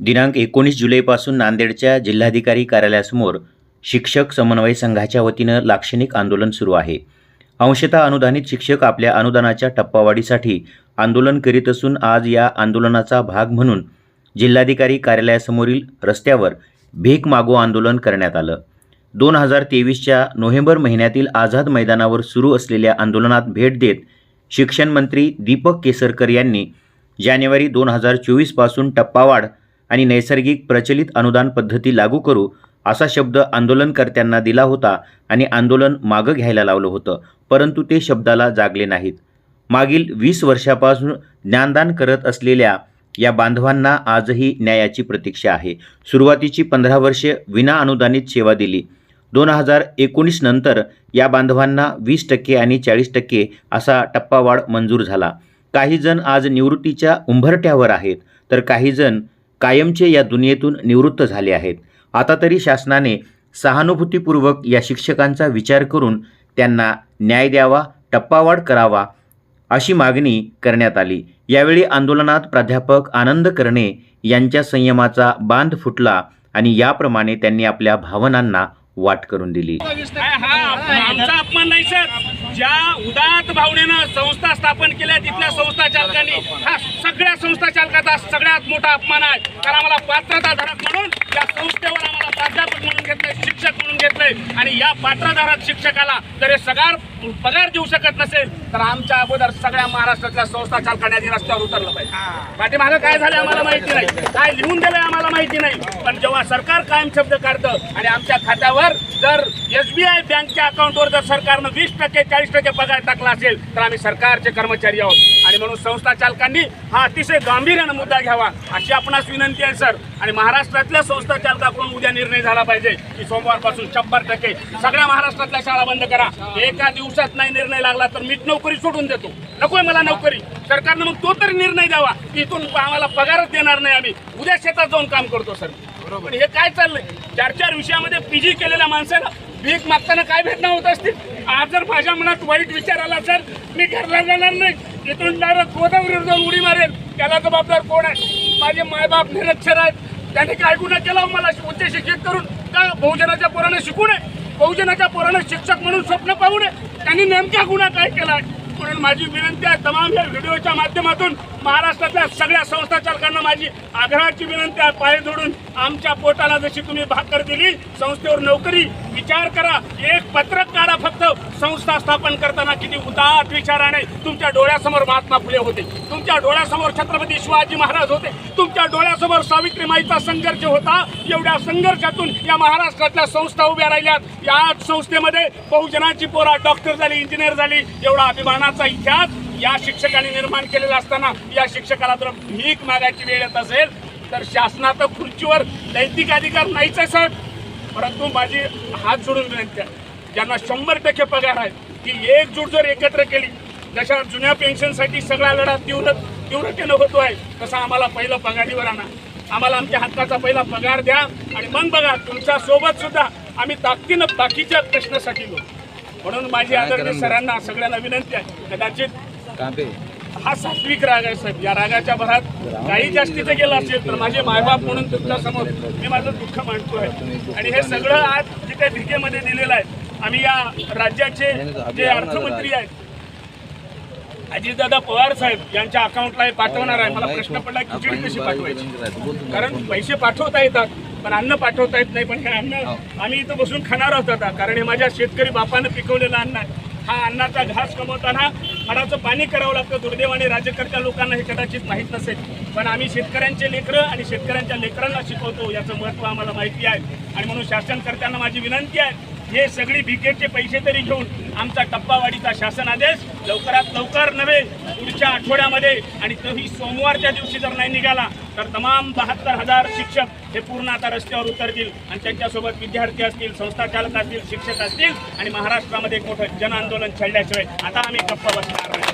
दिनांक एकोणीस जुलैपासून नांदेडच्या जिल्हाधिकारी कार्यालयासमोर शिक्षक समन्वय संघाच्या वतीनं लाक्षणिक आंदोलन सुरू आहे. अंशतः अनुदानित शिक्षक आपल्या अनुदानाच्या टप्पावाढीसाठी आंदोलन करीत असून आज या आंदोलनाचा भाग म्हणून जिल्हाधिकारी कार्यालयासमोरील रस्त्यावर भीक मागो आंदोलन करण्यात आलं. दोन हजार तेवीसच्या नोव्हेंबर महिन्यातील आझाद मैदानावर सुरू असलेल्या आंदोलनात भेट देत शिक्षण मंत्री दीपक केसरकर यांनी जानेवारी दोन हजार चोवीसपासून टप्पावाढ आणि नैसर्गिक प्रचलित अनुदान पद्धती लागू करू असा शब्द आंदोलनकर्त्यांना दिला होता आणि आंदोलन मागं घ्यायला लावलं होतं परंतु ते शब्दाला जागले नाहीत. मागील वीस वर्षापासून ज्ञानदान करत असलेल्या या बांधवांना आजही न्यायाची प्रतीक्षा आहे. सुरुवातीची पंधरा वर्षे विना अनुदानित सेवा दिली. दोन हजार एकोणीस नंतर या बांधवांना वीस टक्के आणि चाळीस टक्के असा टप्पावाढ मंजूर झाला. काहीजण आज निवृत्तीच्या उंबरठ्यावर आहेत तर काहीजण कायमचे या दुनियेतून निवृत्त झाले आहेत. आता तरी शासनाने सहानुभूतीपूर्वक या शिक्षकांचा विचार करून त्यांना न्याय द्यावा टप्पावाढ करावा अशी मागणी करण्यात आली. यावेळी आंदोलनात प्राध्यापक आनंद करणे यांच्या संयमाचा बांध फुटला आणि याप्रमाणे त्यांनी आपल्या भावनांना वाट करून दिली. हा आमचा अपमान नाही सर. ज्या उदात भावनेनं संस्था स्थापन केल्या तिथल्या संस्था चालकांनी. हा सगळ्या संस्था चालकाचा सगळ्यात मोठा अपमान आहे. कारण आम्हाला पात्रताधारक म्हणून या संस्थेवर आम्हाला प्राध्यापक म्हणून घेतलंय शिक्षक म्हणून घेतलंय. आणि या पात्रधारक शिक्षकाला तर हे सगळा पगार देऊ शकत नसेल तर आमच्या अगोदर सगळ्या महाराष्ट्रातल्या संस्था चालकांनी रस्त्यावर उतरलं पाहिजे. पाठीमागं काय झालं आम्हाला माहिती नाही. काय लिहून दिलंय आम्हाला माहिती नाही. पण जेव्हा सरकार कायम शब्द काढतं आणि आमच्या खात्यावर जर एसबीआय बँकच्या अकाउंटवर जर सरकारनं वीस टक्के चाळीस टक्के पगार टाकला असेल तर आम्ही सरकारचे कर्मचारी आहोत. आणि म्हणून संस्था चालकांनी हा अतिशय गांभीर्यानं मुद्दा घ्यावा अशी आपणास विनंती आहे सर. आणि महाराष्ट्रातल्या संस्था चालकाकडून उद्या निर्णय झाला पाहिजे की सोमवारपासून शंभर टक्के सगळ्या महाराष्ट्रातल्या शाळा बंद करा. एका दिवसात नाही निर्णय लागला तर मीच नोकरी सोडून देतो. नकोय मला नोकरी. सरकारनं मग तो तरी निर्णय द्यावा. की इथून आम्हाला पगारच देणार नाही आम्ही. उद्या शेतात जाऊन काम करतो सर. पण हे काय चाललंय? चार चार विषयामध्ये पीजी केलेल्या माणसाला भीक मागताना काय भेटणं होत असतील? आज जर माझ्या मनात वाईट विचार आला सर मी घरला जाणार नाही. इथून डायरेक्ट गोदावरीवर जाऊन उडी मारेल. त्याला जबाबदार कोण आहे? माझे मायबाप निरक्षर आहेत. त्यांनी काय गुन्हा केला? मला उच्च शिक्षित करून का बहुजनाच्या पोरानं शिकू नये? बहुजनाच्या पोरानं शिक्षक म्हणून स्वप्न पाहू नये? त्यांनी नेमक्या गुन्हा काय केला म्हणून माझी विनंती आहे तमाम या व्हिडिओच्या माध्यमातून महाराष्ट्रातल्या सगळ्या संस्था चालकांना माझी आग्रहाची विनंती आहे पाय जोडून आमच्या पोटाला जशी तुम्ही भाकर दिली संस्थेवर नोकरी विचार करा. एक पत्रक काढा फक्त. संस्था स्थापन करताना किती उदात विचाराने तुमच्या डोळ्यासमोर महात्मा फुले होते. तुमच्या डोळ्यासमोर छत्रपती शिवाजी महाराज होते. तुमच्या डोळ्यासमोर सावित्रीमाईचा संघर्ष होता. एवढ्या संघर्षातून या महाराष्ट्रातल्या संस्था उभ्या राहिल्यात. याच संस्थेमध्ये बहुजनाची पोरा डॉक्टर झाली इंजिनियर झाली एवढा अभिमानाचा इतिहास. या शिक्षकांनी निर्माण केलेला असताना या शिक्षकाला जर भीक मागायची वेळ येत असेल तर शासनाचं खुर्चीवर नैतिक अधिकार नाहीच आहे सर परंतु माझी हात जोडून विनंती आहे ज्यांना शंभर टक्के पगार आहे ती एकजूट जर एकत्र केली जशा जुन्या पेन्शनसाठी सगळा लढा तीव्र तीव्रतेनं होतो आहे तसा आम्हाला पहिलं पगारीवर आणा. आम्हाला आमच्या हक्काचा पहिला पगार द्या आणि मग बघा तुमच्यासोबत सुद्धा आम्ही ताकदीनं बाकीच्या प्रश्नासाठी घेऊ म्हणून माझी आदरणीय सरांना सगळ्यांना विनंती आहे कदाचित हा सात्विक राग आहे साहेब. या रागाच्या भरात काही जास्तीचं गेलं असेल तर माझे मायबाप म्हणून तुमच्यासमोर मी माझं दुःख मांडतोय. आणि हे सगळं आज जे काही भिकेमध्ये दिलेलं आहे आम्ही या राज्याचे जे अर्थमंत्री आहेत अजितदादा पवार साहेब यांच्या अकाउंटला हे पाठवणार आहे. मला प्रश्न पडला खिचडी कशी पाठवायची? कारण पैसे पाठवता येतात पण अन्न पाठवता येत नाही पण हे अन्न आम्ही इथं बसून खाणार आहोत आता. कारण हे माझ्या शेतकरी बापानं पिकवलेलं अन्न आहे. हा अन्नाचा घास कमवताना हाडाचं पाणी करावं लागतं. दुर्दैवाने राज्यकर्त्या लोकांना हे कदाचित माहीत नसेल. पण आम्ही शेतकऱ्यांचे लेकरं आणि शेतकऱ्यांच्या लेकरांना शिकवतो. याचं महत्त्व आम्हाला माहिती आहे. आणि म्हणून शासनकर्त्यांना माझी विनंती आहे हे सगळी भिकेचे पैसे तरी घेऊन आमचा टप्पावाढीचा शासन आदेश लवकरात लवकर नव्हे पुढच्या आठवड्यामध्ये. आणि तोही सोमवारच्या दिवशी जर नाही निघाला तर तमाम बहात्तर हजार शिक्षक हे पूर्ण आता रस्त्यावर उतरतील. आणि त्यांच्यासोबत विद्यार्थी असतील संस्था चालक असतील शिक्षक असतील. आणि महाराष्ट्रामध्ये एक मोठं जन आंदोलन छेडल्याशिवाय आता आम्ही गप्पा बसणार नाही.